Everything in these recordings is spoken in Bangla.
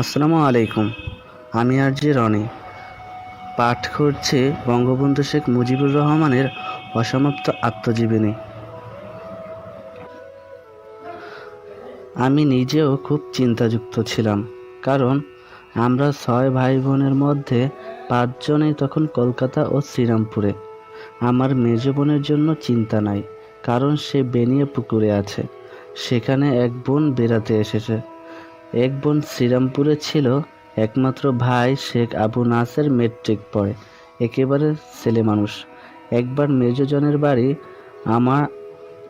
আসসালামু আলাইকুম। আমি আর জি রনি। পাঠ করছি বঙ্গবন্ধু শেখ মুজিবুর রহমানের অসমাপ্ত আত্মজীবনী। আমি নিজেও খুব চিন্তাযুক্ত ছিলাম, কারণ আমরা ছয় ভাই বোনের মধ্যে পাঁচজনেই তখন কলকাতা ও শ্রীরামপুরে। আমার মেজ বোনের জন্য চিন্তা নাই, কারণ সে বেনিয়ে পুকুরে আছে। সেখানে এক বোন বেড়াতে এসেছে। এক বোন শ্রীরামপুরে ছিল, একমাত্র ভাই শেখ আবু নাসের মেট্রিক পড়ে, একেবারে ছেলে মানুষ। একবার মেজজনের বাড়ি, আমার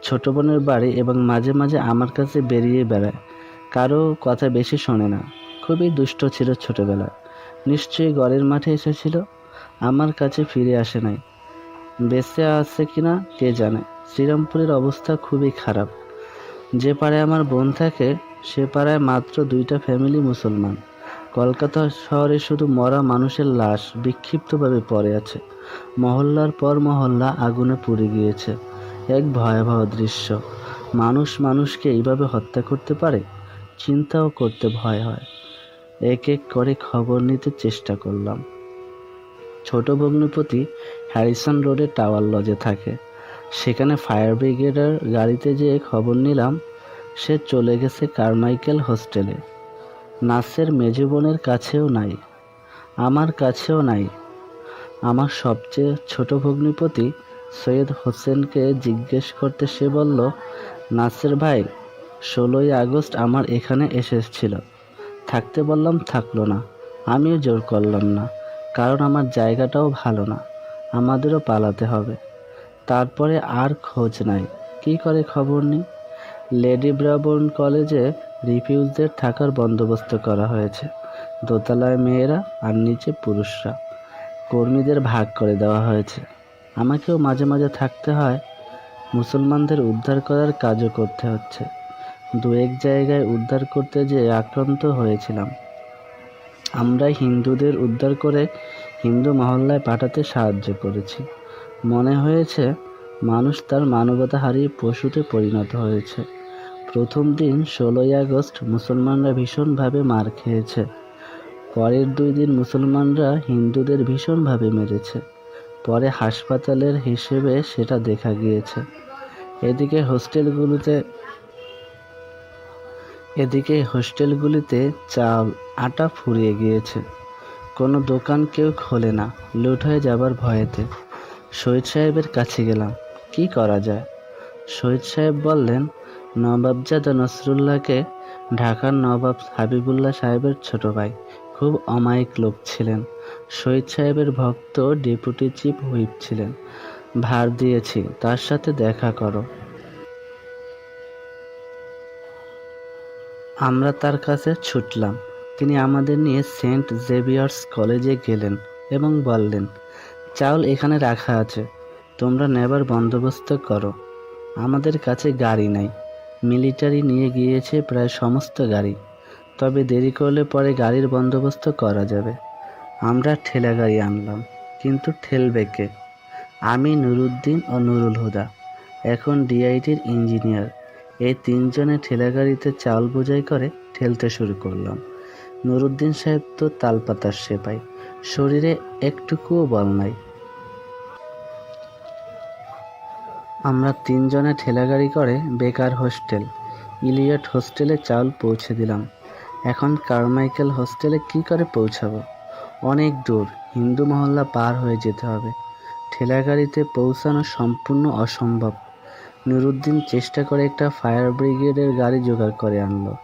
ছোট বোনের বাড়ি এবং মাঝে মাঝে আমার কাছে বেরিয়ে বেড়ায়। কারও কথা বেশি শোনে না, খুবই দুষ্ট ছিল ছোটবেলায় নিশ্চয়ই ঘরের মাঠে এসেছিল, আমার কাছে ফিরে আসে নাই। বেঁচে আছে কিনা কে জানে, শ্রীরামপুরের অবস্থা খুবই খারাপ। যে পারে আমার বোন থাকে সে পাড়ায় মাত্র দুইটা ফ্যামিলি মুসলমান। কলকাতা শহরে শুধু মরা মানুষের লাশ বিক্ষিপ্তভাবে পড়ে আছে। মহল্লার পর মহল্লা আগুনে পুড়ে গিয়েছে। এক ভয়াবহ দৃশ্য। মানুষ মানুষকে এইভাবে হত্যা করতে পারে? চিন্তাও করতে ভয় হয়। এক এক করে খবর নিতে চেষ্টা করলাম। ছোট ভগ্নিপতি হ্যারিসন রোডে টাওয়ার লজে থাকে। সেখানে ফায়ার ব্রিগেডের গাড়িতে যেয়ে খবর নিলাম সে চলে গেছে কারমাইকেল হোস্টেলে। নাসের মেজো বোনের কাছেও নাই, আমার কাছেও নাই। আমার সবচেয়ে ছোট ভগ্নিপতি সৈয়দ হোসেনকে জিজ্ঞেস করতে সে বলল, নাসের ভাই, ষোলোই আগস্ট আমার এখানে এসেছিল। থাকতে বললাম, থাকল না। আমিও জোর করলাম না। কারণ আমার জায়গাটাও ভালো না। আমাদেরও পালাতে হবে। তারপরে আর খোঁজ নাই। কি করে খবর নেই? লেডি ব্রাবন কলেজে রিফিউজদের থাকার বন্দোবস্ত করা হয়েছে। দোতলায় মেয়েরা আর নিচে পুরুষরা। কর্মীদের ভাগ করে দেওয়া হয়েছে। আমাকেও মাঝে মাঝে থাকতে হয়। মুসলমানদের উদ্ধার করার কাজও করতে হচ্ছে। দু এক জায়গায় উদ্ধার করতে যেয়ে আক্রান্ত হয়েছিলাম। আমরা হিন্দুদের উদ্ধার করে হিন্দু মহল্লায় পাঠাতে সাহায্য করেছি। মনে হয়েছে, মানুষ তার মানবতা হারিয়ে পশুতে পরিণত হয়েছে। প্রথম দিন ষোলোই আগস্ট মুসলমানরা ভীষণভাবে মার খেয়েছে। পরের দুই দিন মুসলমানরা হিন্দুদের ভীষণভাবে মেরেছে। পরে হাসপাতালের হিসেবে সেটা দেখা গিয়েছে। এদিকে হোস্টেলগুলোতে, এদিকে হোস্টেলগুলিতে চাল, আটা ফুরিয়ে গিয়েছে। কোনো দোকান কেউ খোলে না, লুট হয়ে যাবার ভয়েতে। শহীদ সাহেবের কাছে গেলাম, কি করা যায়? শহীদ সাহেব বললেন নবাবজাদা নসরুল্লাহকে ঢাকার নবাব হাবিবুল্লাহ সাহেবের ছোট ভাই। খুব অমায়িক লোক ছিলেন। শহীদ সাহেবের ভক্ত ডেপুটি চিফ হুইপ ছিলেন। ভার দিয়েছি, তার সাথে দেখা করো। আমরা তার কাছে ছুটলাম। তিনি আমাদের নিয়ে সেন্ট জেভিয়ার্স কলেজে গেলেন এবং বললেন, চাউল এখানে রাখা আছে। তোমরা নেবার বন্দোবস্ত করো। আমাদের কাছে গাড়ি নাই। মিলিটারি নিয়ে গিয়েছে প্রায় সমস্ত গাড়ি। তবে দেরি করলে পরে গাড়ির বন্দোবস্ত করা যাবে। আমরা ঠেলা গাড়ি আনলাম, কিন্তু ঠেলবে কে? আমি নুরুদ্দিন ও নুরুল হুদা, এখন ডিআইটির ইঞ্জিনিয়ার। এই তিনজনে ঠেলাগাড়িতে চাল বোঝাই করে ঠেলতে শুরু করলাম। নুরুদ্দিন সাহেব তো তালপাতার সেপাই, শরীরে একটুকুও বল নাই। আমরা তিনজনে ঠেলাগাড়ি করে বেকার হোস্টেল, ইলিয়ট হোস্টেলে চাল পৌঁছে দিলাম। এখন কারমাইকেল হোস্টেলে কি করে পৌঁছাবো? অনেক দূর, হিন্দু মহল্লা পার হয়ে যেতে হবে। ঠেলাগাড়িতে পৌঁছানো সম্পূর্ণ অসম্ভব। নুরুদ্দিন চেষ্টা করে একটা ফায়ার ব্রিগেডের গাড়ি জোগাড় করে আনলো।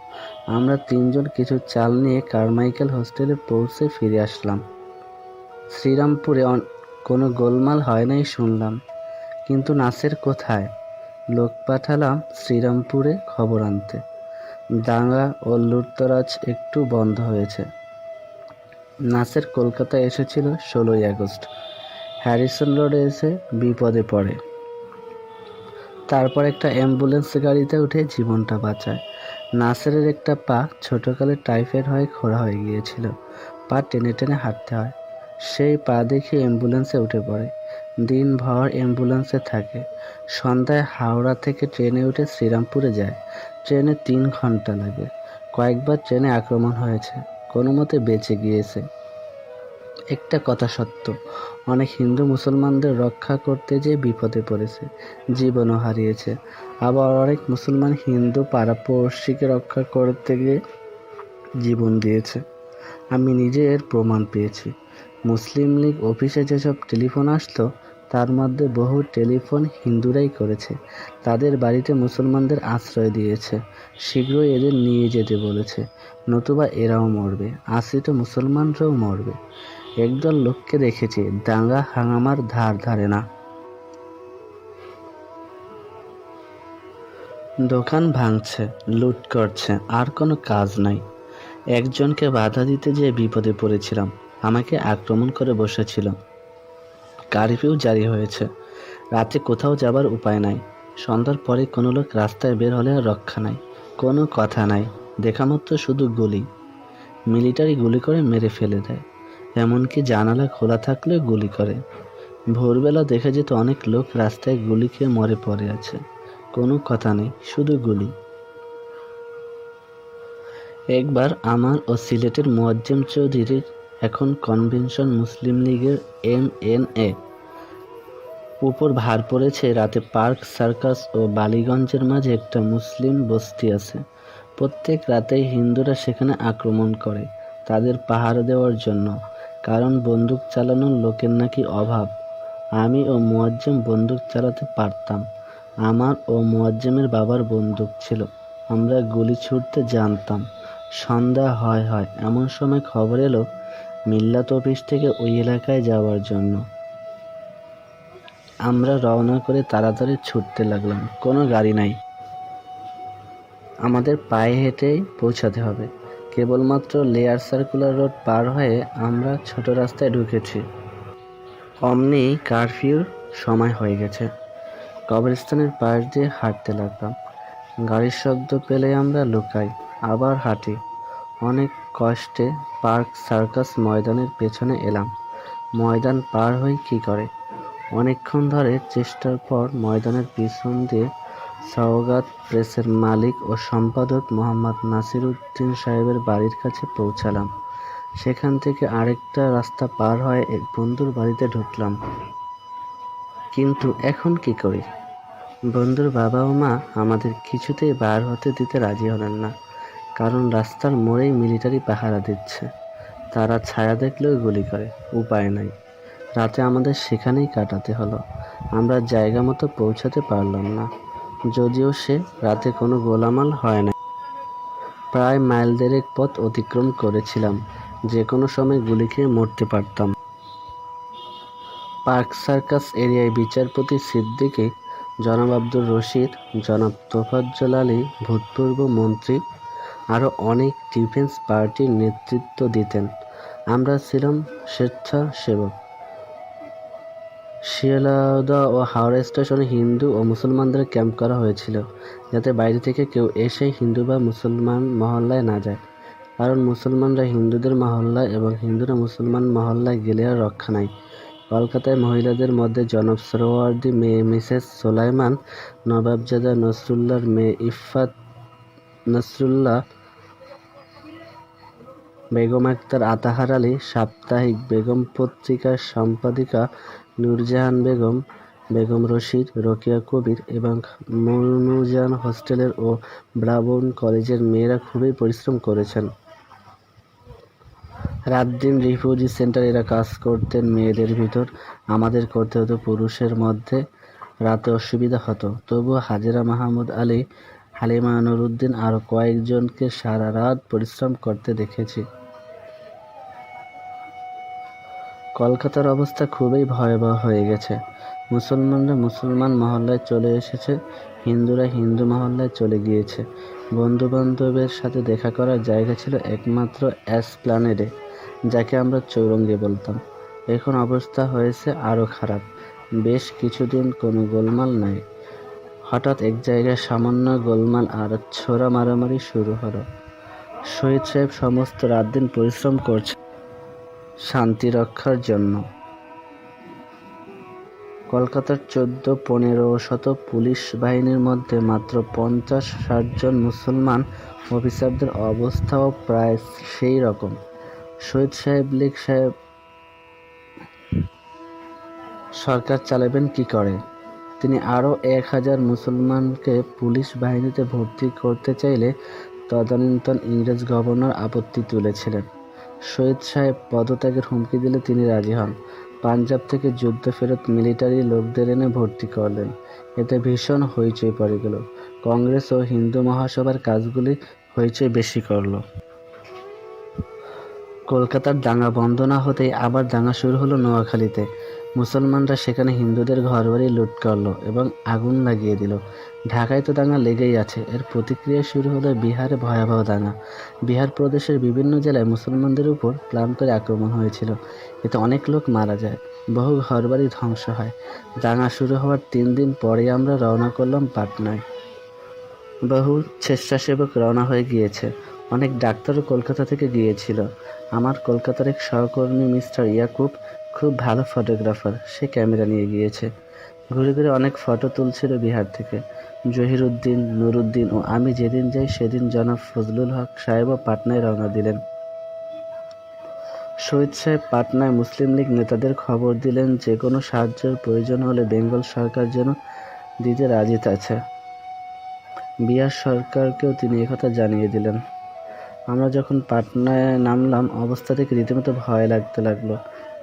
আমরা তিনজন কিছু চাল নিয়ে কারমাইকেল হোস্টেলে পৌঁছে ফিরে আসলাম। শ্রীরামপুরে কোনো গোলমাল হয় নাই শুনলাম। কিন্তু নাসের কোথায়? লোক পাঠালাম শ্রীরামপুরে খবর আনতে। দাঙ্গা ও লুটতরাজ একটু বন্ধ হয়েছে। নাসের কলকাতায় এসেছিল ষোলোই আগস্ট। হ্যারিসন রোডে এসে বিপদে পড়ে। তারপর একটা অ্যাম্বুলেন্স গাড়িতে উঠে জীবনটা বাঁচায়। নাসেরের একটা পা ছোটকালে টাইফয়েড হয়ে খোড়া হয়ে গিয়েছিল। পা টেনে টেনে হাঁটতে হয়। সেই পা দেখে অ্যাম্বুলেন্সে উঠে পড়ে। দিনভর অ্যাম্বুলেন্সে থাকে। সন্ধ্যায় হাওড়া থেকে ট্রেনে উঠে শ্রীরামপুরে যায়। ট্রেনে তিন ঘণ্টা লাগে। কয়েকবার ট্রেনে আক্রমণ হয়েছে। কোনো মতে বেঁচে গিয়েছে। একটা কথা সত্য, অনেক হিন্দু মুসলমানদের রক্ষা করতে যেয়ে বিপদে পড়েছে, জীবনও হারিয়েছে। আবার অনেক মুসলমান হিন্দু পাড়াপড়শিকে রক্ষা করতে গিয়ে জীবন দিয়েছে। আমি নিজে এর প্রমাণ পেয়েছি। মুসলিম লীগ অফিসে যেসব টেলিফোন আসতো তার মধ্যে বহু টেলিফোন হিন্দুরাই করেছে। তাদের বাড়িতে মুসলমানদের আশ্রয় দিয়েছে। শীঘ্রই এদের নিয়ে যেতে বলেছে। নতুবা এরাও মরবে। আশ্রিত মুসলমানরাও মরবে। একদল লোককে দেখেছি, দাঙ্গা হাঙ্গামার ধার ধারে না। দোকান ভাঙছে, লুট করছে, আর কোনো কাজ নাই। একজনকে বাধা দিতে যেয়ে বিপদে পড়েছিলাম, আমাকে আক্রমণ করে বসেছিল কারফিউ জারি হয়েছে। রাতে কোথাও যাবার উপায় নাই। সন্ধ্যার পরে কোনো লোক রাস্তায় বের হলে আর রক্ষা নাই। কোনো কথা নাই। দেখা মাত্র শুধু গুলি। মিলিটারি গুলি করে মেরে ফেলে দেয়। এমনকি জানালা খোলা থাকলেও গুলি করে। ভোরবেলা দেখা যেত অনেক লোক রাস্তায় গুলি খেয়ে মরে পড়ে আছে। কোনো কথা নেই, শুধু গুলি। একবার আমার ও সিলেটের মোয়াজ্জেম চৌধুরীর এখন কনভেনশন মুসলিম লীগের এম এন এ। উপর ভার পড়েছে রাতে পার্ক, সার্কাস ও বালিগঞ্জের মাঝে একটা মুসলিম বস্তি আছে। প্রত্যেক রাতেই হিন্দুরা সেখানে আক্রমণ করে তাদের পাহারা দেওয়ার জন্য, কারণ বন্দুক চালানোর লোকের নাকি অভাব। আমি ও মুয়াজ্জেম বন্দুক চালাতে পারতাম। আমার ও মুয়াজ্জেমের বাবার বন্দুক ছিল। আমরা গুলি ছুটতে জানতাম। সন্ধ্যা হয় হয়, এমন সময় খবর এলো মিল্লাত অফিস থেকে ওই এলাকায় যাওয়ার জন্য। আমরা রওনা করে তাড়াতাড়ি ছুটতে লাগলাম। কোনো গাড়ি নাই। আমাদের পায়ে হেঁটেই পৌঁছাতে হবে। কেবলমাত্র লেয়ার সার্কুলার রোড পার হয়ে আমরা ছোট রাস্তায় ঢুকেছি। অমনি কারফিউর সময় হয়ে গেছে। কবরস্থানের পাশ দিয়ে হাঁটতে লাগলাম। গাড়ির শব্দ পেলে আমরা লুকাই, আবার হাঁটি। অনেক কষ্টে পার্ক সার্কাস ময়দানের পেছনে এলাম। ময়দান পার হই কি করে? অনেকক্ষণ ধরে চেষ্টার পর ময়দানের পিছন দিয়ে সওগাত প্রেসের মালিক ও সম্পাদক মোহাম্মদ নাসির উদ্দিন সাহেবের বাড়ির কাছে পৌঁছালাম। সেখান থেকে আরেকটা রাস্তা পার হয়ে এক বন্ধুর বাড়িতে ঢুকলাম। কিন্তু এখন কি করি? বন্ধুর বাবা ও মা আমাদের কিছুতেই বার হতে দিতে রাজি হলেন না। কারণ রাস্তার মোড়েই মিলিটারি পাহারা দিচ্ছে। তারা ছায়া দেখলেও গুলি করে, উপায় নাই। রাতে আমাদের সেখানেই কাটাতে হলো। আমরা জায়গা মতো পৌঁছাতে পারলাম না। যদিও সে রাতে কোনো গোলামাল হয় না প্রায় মাইল দেড়েক পথ অতিক্রম করেছিলাম। যে কোনো সময় গুলি খেয়ে মরতে পারতাম। পার্ক সার্কাস এরিয়ায় বিচারপতি সিদ্দিকী, জনাব আব্দুর রশিদ, জনাব তোফাজ্জল আলী, ভূতপূর্ব মন্ত্রী আরও অনেক ডিফেন্স পার্টির নেতৃত্ব দিতেন। আমরা ছিলাম স্বেচ্ছাসেবক। শিয়ালদা ও হাওড়া স্টেশনে হিন্দু ও মুসলমানদের ক্যাম্প করা হয়েছিল, যাতে বাইরে থেকে কেউ এসে হিন্দু বা মুসলমান মহল্লায় না যায়। কারণ মুসলমানরা হিন্দুদের মহল্লায় এবং হিন্দুরা মুসলমান মহল্লায় গেলে আর রক্ষা নাই। কলকাতায় মহিলাদের মধ্যে জনব সরোয়ার্দী মেয়ে মিসেস সোলাইমান, নবাবজাদা নসরুল্লাহর মেয়ে ইফাত নসরুল্লাহ বেগম আক্তার আতাহার আলী, সাপ্তাহিক বেগম পত্রিকার সম্পাদিকা নূরজাহান বেগম বেগম রশিদ, রোকেয়া কবির এবং মনুজান হোস্টেলের ও ব্রাবোন কলেজের মেয়েরা খুবই পরিশ্রম করেছেন। রাত দিন রিফিউজি সেন্টার এরা কাজ করতেন মেয়েদের ভিতর, আমাদের করতে হতো পুরুষের মধ্যে, রাতে অসুবিধা হতো। তবুও হাজেরা মাহমুদ আলী, হালিমা নুরুদ্দিন আরও কয়েকজনকে সারা রাত পরিশ্রম করতে দেখেছি। কলকাতার অবস্থা খুবই ভয়াবহ হয়ে গেছে। মুসলমানরা মুসলমান মহল্লায় চলে এসেছে, হিন্দুরা হিন্দু মহল্লায় চলে গিয়েছে। বন্ধু বান্ধবের সাথে দেখা করার জায়গা ছিল একমাত্র অ্যাসপ্লানেডে যাকে আমরা চৌরঙ্গি বলতাম। এখন অবস্থা হয়েছে আরও খারাপ। বেশ কিছুদিন কোনো গোলমাল নাই। হঠাৎ এক জায়গায় সামান্য গোলমাল আর ছোড়া মারামারি শুরু হলো। শহীদ সাহেব সমস্ত রাত দিন পরিশ্রম করছে শান্তি রক্ষার জন্য। কলকাতার চোদ্দ, পনেরো শত পুলিশ বাহিনীর মধ্যে মাত্র পঞ্চাশ, ষাট জন মুসলমান অফিসারদের অবস্থাও প্রায় সেই রকম। শহীদ সাহেব, লীগ সাহেব, সরকার চালাবেন কি করে? তিনি আরও এক হাজার মুসলমানকে পুলিশ বাহিনীতে ভর্তি করতে চাইলে তদানীন্তন ইংরেজ গভর্নর আপত্তি তুলেছিলেন। শহীদ সাহেব পদত্যাগের হুমকি দিলে তিনি রাজি হন। পাঞ্জাব থেকে যুদ্ধ ফেরত মিলিটারি লোকদের এনে ভর্তি করলেন। এতে ভীষণ হইচই পড়ে গেল। কংগ্রেস ও হিন্দু মহাসভার কাজগুলি হইচই বেশি করল। কলকাতার দাঙ্গা বন্ধ না হতেই আবার দাঙ্গা শুরু হলো নোয়াখালীতে। মুসলমানরা সেখানে হিন্দুদের ঘরবাড়ি লুট করল এবং আগুন লাগিয়ে দিল। ঢাকায় তো দাঙ্গা লেগেই আছে। এর প্রতিক্রিয়া শুরু হলো বিহারে ভয়াবহ দাঙ্গা। বিহার প্রদেশের বিভিন্ন জেলায় মুসলমানদের উপর প্ল্যান করে আক্রমণ হয়েছিল। এতে অনেক লোক মারা যায়। বহু ঘরবাড়ি ধ্বংস হয়। দাঙ্গা শুরু হওয়ার তিন দিন পরে আমরা রওনা করলাম পাটনায়। বহু স্বেচ্ছাসেবক রওনা হয়ে গিয়েছে। অনেক ডাক্তারও কলকাতা থেকে গিয়েছিল। আমার কলকাতার এক সহকর্মী মিস্টার ইয়াকুব খুব ভালো ফটোগ্রাফার, সে ক্যামেরা নিয়ে গিয়েছে। ঘুরে ঘুরে অনেক ফটো তুলছিল বিহার থেকে। জহিরুদ্দিন নুরুদ্দিন ও আমি যেদিন যাই সেদিন জনাব ফজলুল হক সাহেবও পাটনায় রওনা দিলেন। শহীদ সাহেব পাটনায় মুসলিম লীগ নেতাদের খবর দিলেন যে, কোনো সাহায্যের প্রয়োজন হলে বেঙ্গল সরকার যেন দিতে রাজি আছে। বিহার সরকারকেও তিনি একথা জানিয়ে দিলেন। আমরা যখন পাটনায় নামলাম, অবস্থা থেকে রীতিমতো ভয় লাগতে লাগল।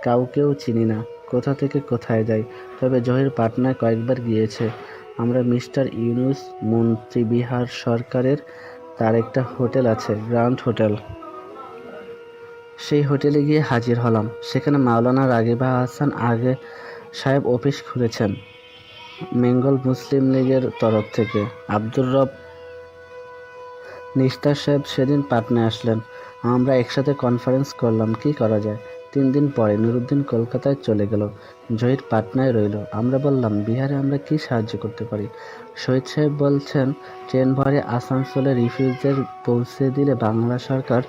কাউকেও চিনি না। কোথা থেকে কোথায় যাই? তবে জহির পাটনায় কয়েকবার গিয়েছে। আমরা মিস্টার ইউনুস মন্ত্রী বিহার সরকারের তার একটা হোটেল আছে গ্র্যান্ড হোটেল। সেই হোটেলে গিয়ে হাজির হলাম। সেখানে মাওলানা রাগিবা হাসান আগে সাহেব অফিস খুলেছেন, বেঙ্গল মুসলিম লীগের তরফ থেকে। আব্দুর রব নিস্তার সাহেব সেদিন পাটনায় আসলেন। আমরা একসাথে কনফারেন্স করলাম, কি করা যায়? তিন দিন পরে নুরুদ্দিন কলকাতায় চলে গেল। জহির পাটনায় রইল। আমরা বললাম, বিহারে আমরা কি সাহায্য করতে পারি? শহীদ সাহেব বলছেন, ট্রেন ভরে আসানসোলে রিফিউজদের পৌঁছে দিলে বাংলা সরকার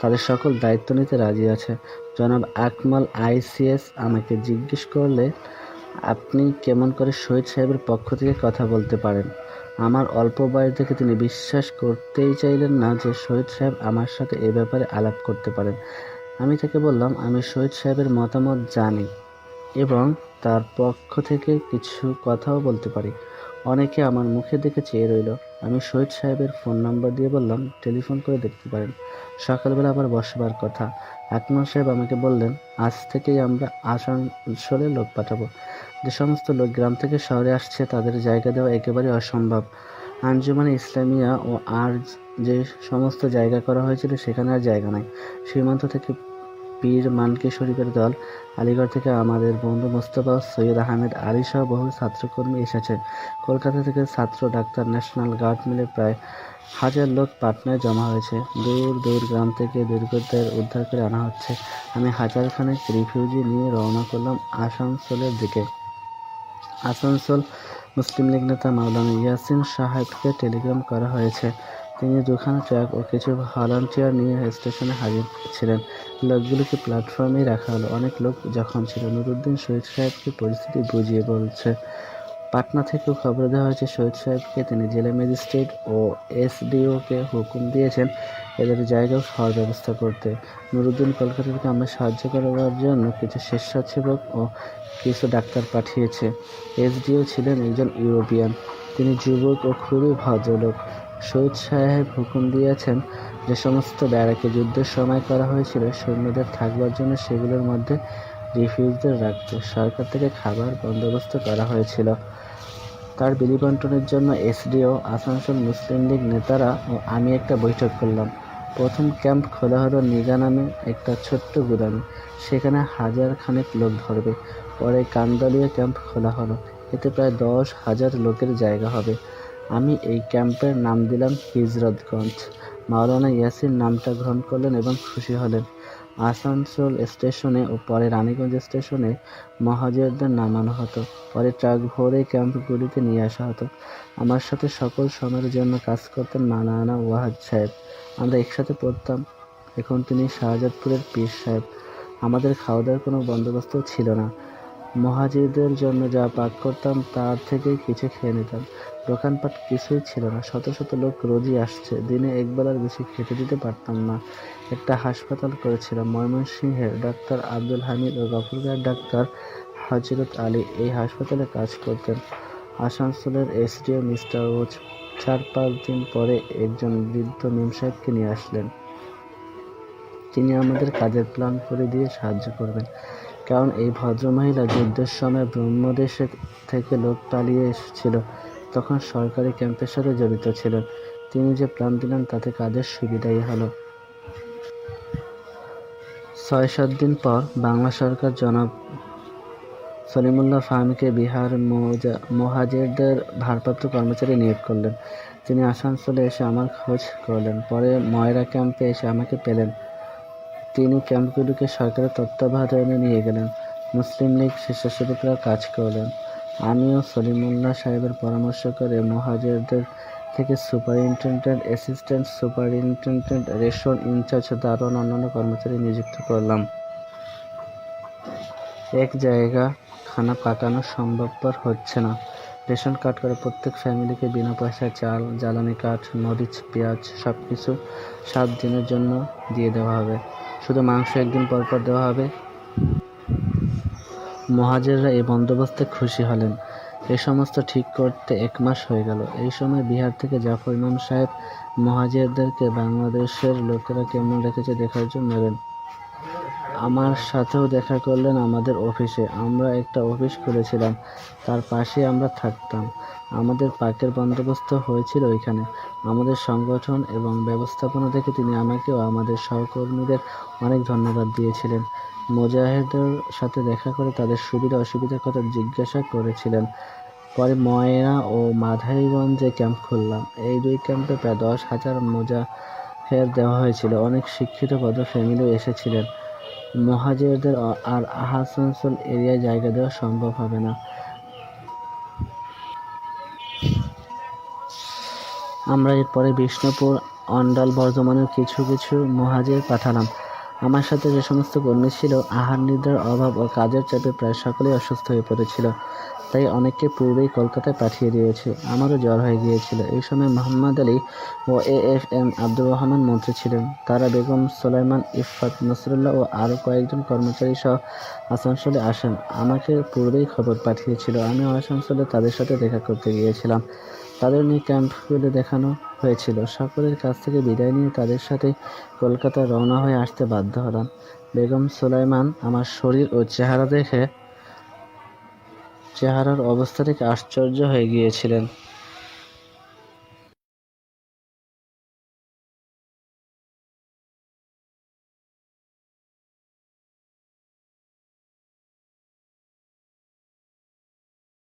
তাদের সকল দায়িত্ব নিতে রাজি আছে। জনাব আকমল আইসিএস আমাকে জিজ্ঞেস করলে, আপনি কেমন করে শহীদ সাহেবের পক্ষ থেকে কথা বলতে পারেন? আমার অল্প বয়স দেখে তিনি বিশ্বাস করতেই চাইলেন না যে শহীদ সাহেব আমার সাথে এ ব্যাপারে আলাপ করতে পারেন। আমি তাকে বললাম, আমি শহীদ সাহেবের মতামত জানি এবং তার পক্ষ থেকে কিছু কথাও বলতে পারি। অনেকে আমার মুখে দেখে চেয়ে রইল। আমি শহীদ সাহেবের ফোন নাম্বার দিয়ে বললাম, টেলিফোন করে দেখতে পারেন। সকালবেলা আবার বসবার কথা। আকমল সাহেব আমাকে বললেন, আজ থেকেই আমরা আসানসোলে লোক পাঠাবো। যে সমস্ত লোক গ্রাম থেকে শহরে আসছে তাদের জায়গা দেওয়া একেবারে অসম্ভব। আঞ্জুমানে, ইসলামিয়া ও আর যে সমস্ত জায়গা করা হয়েছিল সেখানে আর জায়গা নাই। সীমান্ত থেকে পীর মানকি শরীফের দল আলিগড় থেকে আমাদের বন্ধু মোস্তফা সৈয়দ আহমেদ আলী সহ বহু ছাত্রকর্মী এসেছে। কলকাতা থেকে ছাত্র ডাক্তার ন্যাশনাল গার্ড মিলে প্রায় হাজার লোক পাটনায় জমা হয়েছে। দূর দূর গ্রাম থেকে দুর্গতদের উদ্ধার করে আনা হচ্ছে। আমি হাজারখানেক রিফিউজি নিয়ে রওনা করলাম আসানসোলের দিকে। আসানসোল মুসলিম লীগ নেতা মাওলানা ইয়াসিন সাহেবকে টেলিগ্রাম করা হয়েছে। তিনি দুখানা ট্রাক ও কিছু ভলান্টিয়ার নিয়ে স্টেশনে হাজির ছিলেন। লোকগুলোকে প্ল্যাটফর্মেই রাখা হলো। অনেক লোক জখম ছিল। নুরুদ্দিন শহীদ সাহেবকে পরিস্থিতি বুঝিয়ে বলছে। পাটনা থেকেও খবর দেওয়া হয়েছে, শহীদ সাহেবকে তিনি জেলা ম্যাজিস্ট্রেট ও এসডিওকে হুকুম দিয়েছেন এদের জায়গাও খাওয়ার ব্যবস্থা করতে। নুরুদ্দিন কলকাতা থেকে আমরা সাহায্য করার জন্য কিছু স্বেচ্ছাসেবক ও কিছু ডাক্তার পাঠিয়েছে। এসডিও ছিলেন একজন ইউরোপিয়ান। তিনি যুবক ও খুবই ভদ্রলোক। শহীদ সাহেব হুকুম দিয়েছেন যে সমস্ত ব্যারাকে যুদ্ধের সময় করা হয়েছিল, সৈন্যদের থাকবার জন্য সেগুলোর মধ্যে রিফিউজদের রাখতে। সরকার থেকে খাবার বন্দোবস্ত করা হয়েছিল। তার বিলি বন্টনের জন্য এসডিও, আসানসোল মুসলিম লীগ নেতারা ও আমি একটা বৈঠক করলাম। প্রথম ক্যাম্প খোলা হলো নিগা নামে একটা ছোট্ট গুদামে। সেখানে হাজার খানেক লোক ধরবে। পরে কান্দালিয়া ক্যাম্প খোলা হলো। এতে প্রায় দশ হাজার লোকের জায়গা হবে। আমি এই ক্যাম্পের নাম দিলাম হিজরতগঞ্জ। মাওলানা ইয়াসিন নামটা গ্রহণ করলেন এবং খুশি হলেন। আসানসোল স্টেশনে ও পরে রানীগঞ্জ স্টেশনে মহাজেরদের নামানো হতো। পরে ট্রাক ভরে ক্যাম্পগুলিতে নিয়ে আসা হতো। আমার সাথে সকল সময়ের জন্য কাজ করতেন মানানা ওয়াহাদ সাহেব। আমরা একসাথে পড়তাম। এখন তিনি শাহজাদপুরের পীর সাহেব। আমাদের খাওয়া দাওয়ার কোনো বন্দোবস্ত ছিল না। মহাজিদের জন্য যা পাক করতাম, তার থেকেই কিছু খেয়ে নিতাম। দোকানপাট কিছুই ছিল না। শত শত লোক রোজই আসছে। দিনে একবেলার বেশি খেতে দিতে পারতাম না। একটা হাসপাতাল করেছিলাম, ময়মনসিংহের ডাক্তার আব্দুল হামিদ ও গফরগাঁয়ের ডাক্তার হজরত আলী এই হাসপাতালে কাজ করতেন। আসানসোলের এসডিও মিস্টার ওচ চার পাঁচ দিন পরে একজন বৃদ্ধ মেম সাহেবকে নিয়ে আসলেন। তিনি আমাদের কাজের প্ল্যান করে দিয়ে সাহায্য করবেন। কারণ এই ভদ্রমহিলা যুদ্ধের সময় ব্রহ্মদেশে থেকে লোক পালিয়ে এসেছিল। তখন সরকারি ক্যাম্পের সাথে জড়িত ছিলেন। তিনি যে প্রাণ দিলেন, তাতে কাজের সুবিধাই হলো? ছয় সাত দিন পর বাংলা সরকার জনাব সলিমুল্লাহ ফাহমিকে বিহার মোহাজিরদের ভারপ্রাপ্ত কর্মচারী নিয়োগ করলেন। তিনি আসানসোলে এসে আমার খোঁজ করলেন। পরে ময়রা ক্যাম্পে এসে আমাকে পেলেন। তিনি ক্যাম্পগুলিকে সরকারের তত্ত্বাবধানে নিয়ে গেলেন। মুসলিম লীগ স্বেচ্ছাসেবকরা কাজ করলেন। আমিও সলিমুল্লাহ সাহেবের পরামর্শ করে মহাজেরদের থেকে superintendent assistant, superintendent ration incharge, দারোয়ান, অন্যান্য কর্মচারী নিযুক্ত করলাম। এক জায়গা খানা পাকানো সম্ভবপর হচ্ছে না। রেশন কার্ড করে প্রত্যেক ফ্যামিলিকে বিনা পয়সায় চাল, জ্বালানি কাঠ, মরিচ, পেঁয়াজ সব কিছু সাত দিনের জন্য দিয়ে দেওয়া হবে। শুধু মাংস একদিন পরপর পর দেওয়া হবে। মহাজেররা এই বন্দোবস্তে খুশি হলেন। এ সমস্ত ঠিক করতে এক মাস হয়ে গেল। এই সময় বিহার থেকে জাফর ইমাম সাহেব মহাজেরদেরকে বাংলাদেশের লোকেরা কেমন রেখেছে দেখার জন্য এলেন। আমার সাথেও দেখা করলেন আমাদের অফিসে। আমরা একটা অফিস খুলেছিলাম, তার পাশে আমরা থাকতাম। আমাদের পার্কের বন্দোবস্ত হয়েছিল ওইখানে। আমাদের সংগঠন এবং ব্যবস্থাপনা দেখে তিনি আমাকে ও আমাদের সহকর্মীদের অনেক ধন্যবাদ দিয়েছিলেন। মোজাহেদের সাথে দেখা করে তাদের সুবিধা অসুবিধার কথা জিজ্ঞাসা করেছিলেন। পরে ময়না ও মাধাইগঞ্জে ক্যাম্প খুললাম। এই দুই ক্যাম্পে প্রায় দশ হাজার মোজাহের দেওয়া হয়েছিল। অনেক শিক্ষিত ভদ্র ফ্যামিলিও এসেছিলেন। মহাজেরদের আর আসানসোল এরিয়ায় জায়গা দেওয়া সম্ভব হবে না। আমরা এরপরে বিষ্ণুপুর, অন্ডাল, বর্ধমানের কিছু কিছু মহাজের পাঠালাম। আমার সাথে যে সমস্ত কর্মী ছিল, আহার, নিদ্রার অভাব ও কাজের চাপে প্রায় সকলেই অসুস্থ হয়ে পড়েছিল। তাই অনেককে পূর্বেই কলকাতায় পাঠিয়ে দিয়েছে। আমারও জ্বর হয়ে গিয়েছিল। এই সময় মোহাম্মদ আলী ও A F M Abdur Rahman মন্ত্রী ছিলেন। তারা বেগম সোলাইমান ইফাত নসরুল্লাহ ও আরও কয়েকজন কর্মচারী সহ আসানসোলে আসেন। আমাকে পূর্বেই খবর পাঠিয়েছিল। আমি আসানসোলে তাদের সাথে দেখা করতে গিয়েছিলাম। তাদের নিয়ে ক্যাম্পগুলো দেখানো হয়েছিল। সকলের কাছ থেকে বিদায় নিয়ে তাদের সাথে কলকাতা রওনা হয়ে আসতে বাধ্য হলাম। বেগম সুলাইমান আমার শরীর ও চেহারা দেখে, চেহারার অবস্থা থেকে আশ্চর্য হয়ে গিয়েছিলেন।